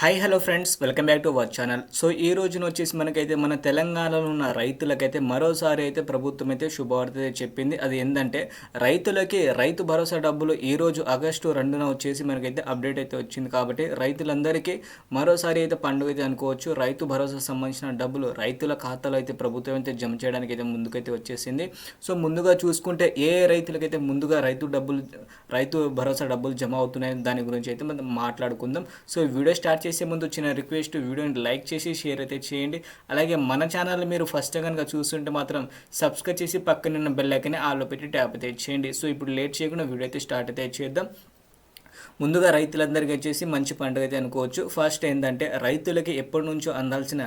Hi hello friends welcome back to our channel so ఈ రోజున వచ్చేసి మనకైతే మన తెలంగాణలో ఉన్న రైతులకైతే మరోసారి అయితే ప్రభుత్వం అయితే శుభవార్త చెప్పింది. అది ఏంటంటే రైతులకి రైతు భరోసా డబ్బులు ఈ రోజు ఆగస్టు రెండున వచ్చేసి మనకైతే అప్డేట్ అయితే వచ్చింది కాబట్టి రైతులందరికీ మరోసారి అయితే పండుగ అయితే అనుకోవచ్చు. రైతు భరోసా సంబంధించిన డబ్బులు రైతుల ఖాతాలో అయితే ప్రభుత్వం అయితే జమ చేయడానికి అయితే ముందుకైతే వచ్చేసింది. సో ముందుగా చూసుకుంటే ఏ రైతులకైతే ముందుగా రైతు డబ్బులు రైతు భరోసా డబ్బులు జమ అవుతున్నాయి దాని గురించి అయితే మనం మాట్లాడుకుందాం. సో వీడియో స్టార్ట్ చేసే ముందు చిన్న రిక్వెస్ట్ వీడియోని లైక్ చేసి షేర్ అయితే చేయండి. అలాగే మన ఛానల్ మీరు ఫస్ట్ కనుక చూస్తుంటే మాత్రం సబ్స్క్రైబ్ చేసి పక్కనున్న బెల్ ఐకన్ ఆలో పెట్టి ట్యాప్ అయితే చేయండి. సో ఇప్పుడు లేట్ చేయకుండా వీడియో అయితే స్టార్ట్ అయితే చేద్దాం. ముందుగా రైతులందరికీ వచ్చేసి మంచి పండుగ అయితే అనుకోవచ్చు. ఫస్ట్ ఏంటంటే రైతులకి ఎప్పటి నుంచో అందాల్సిన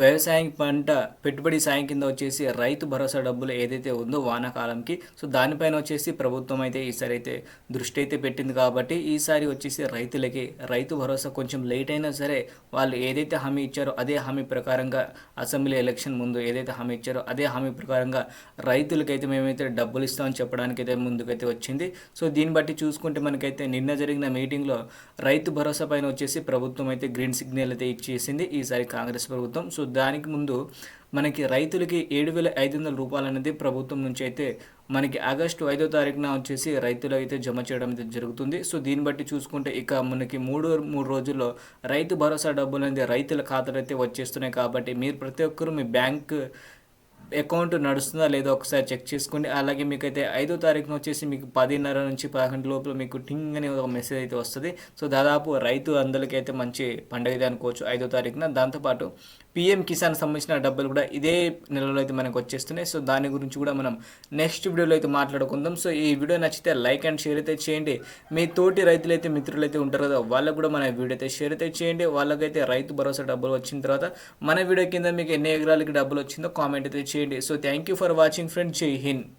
వ్యవసాయం పంట పెట్టుబడి సాయం కింద వచ్చేసి రైతు భరోసా డబ్బులు ఏదైతే ఉందో వానాకాలంకి. సో దానిపైన వచ్చేసి ప్రభుత్వం అయితే ఈసారి అయితే దృష్టి అయితే పెట్టింది కాబట్టి ఈసారి వచ్చేసి రైతులకి రైతు భరోసా కొంచెం లేట్ అయినా సరే వాళ్ళు ఏదైతే హామీ ఇచ్చారో అదే హామీ ప్రకారంగా అసెంబ్లీ ఎలక్షన్ ముందు ఏదైతే హామీ ఇచ్చారో అదే హామీ ప్రకారంగా రైతులకైతే మేమైతే డబ్బులు ఇస్తామని చెప్పడానికి అయితే ముందుకైతే వచ్చింది. సో దీన్ని బట్టి చూసుకుంటే మనకైతే నిన్న జరిగిన మీటింగ్లో రైతు భరోసా పైన వచ్చేసి ప్రభుత్వం అయితే గ్రీన్ సిగ్నల్ అయితే ఇచ్చేసింది. ఈసారి కాంగ్రెస్ ప్రభుత్వం. సో దానికి ముందు మనకి రైతులకి ఏడు వేల ఐదు వందల రూపాయలు అనేది ప్రభుత్వం నుంచి అయితే మనకి ఆగస్టు ఐదో తారీఖున వచ్చేసి రైతులు అయితే జమ చేయడం అయితే జరుగుతుంది. సో దీన్ని బట్టి చూసుకుంటే ఇక మనకి మూడు మూడు రోజుల్లో రైతు భరోసా డబ్బులు అనేది రైతుల ఖాతాలు అయితే వచ్చేస్తున్నాయి. కాబట్టి మీరు ప్రతి ఒక్కరు మీ బ్యాంక్ అకౌంట్ నడుస్తుందా లేదో ఒకసారి చెక్ చేసుకోండి. అలాగే మీకైతే ఐదో తారీఖున వచ్చేసి మీకు పదిన్నర నుంచి పదకొండు లోపల మీకు టింగ్ అనే ఒక మెసేజ్ అయితే వస్తుంది. సో దాదాపు రైతు అందరికైతే మంచి పండుగ అనుకోవచ్చు ఐదో తారీఖున. దాంతోపాటు పిఎం కిసాన్ సంబంధించిన డబ్బులు కూడా ఇదే నెలలో అయితే మనకు వచ్చేస్తున్నాయి. సో దాని గురించి కూడా మనం నెక్స్ట్ వీడియోలో అయితే మాట్లాడుకుందాం. సో ఈ వీడియో నచ్చితే లైక్ అండ్ షేర్ అయితే చేయండి. మీ తోటి రైతులు అయితే మిత్రులు అయితే ఉంటారు కదా వాళ్ళకు కూడా మన వీడియో అయితే షేర్ అయితే చేయండి. వాళ్ళకైతే రైతు భరోసా డబ్బులు వచ్చిన తర్వాత మన వీడియో కింద మీకు ఎన్ని ఎకరాలకి డబ్బులు వచ్చిందో కామెంట్ అయితే చేయండి. So thank you for watching friend జై హింద్.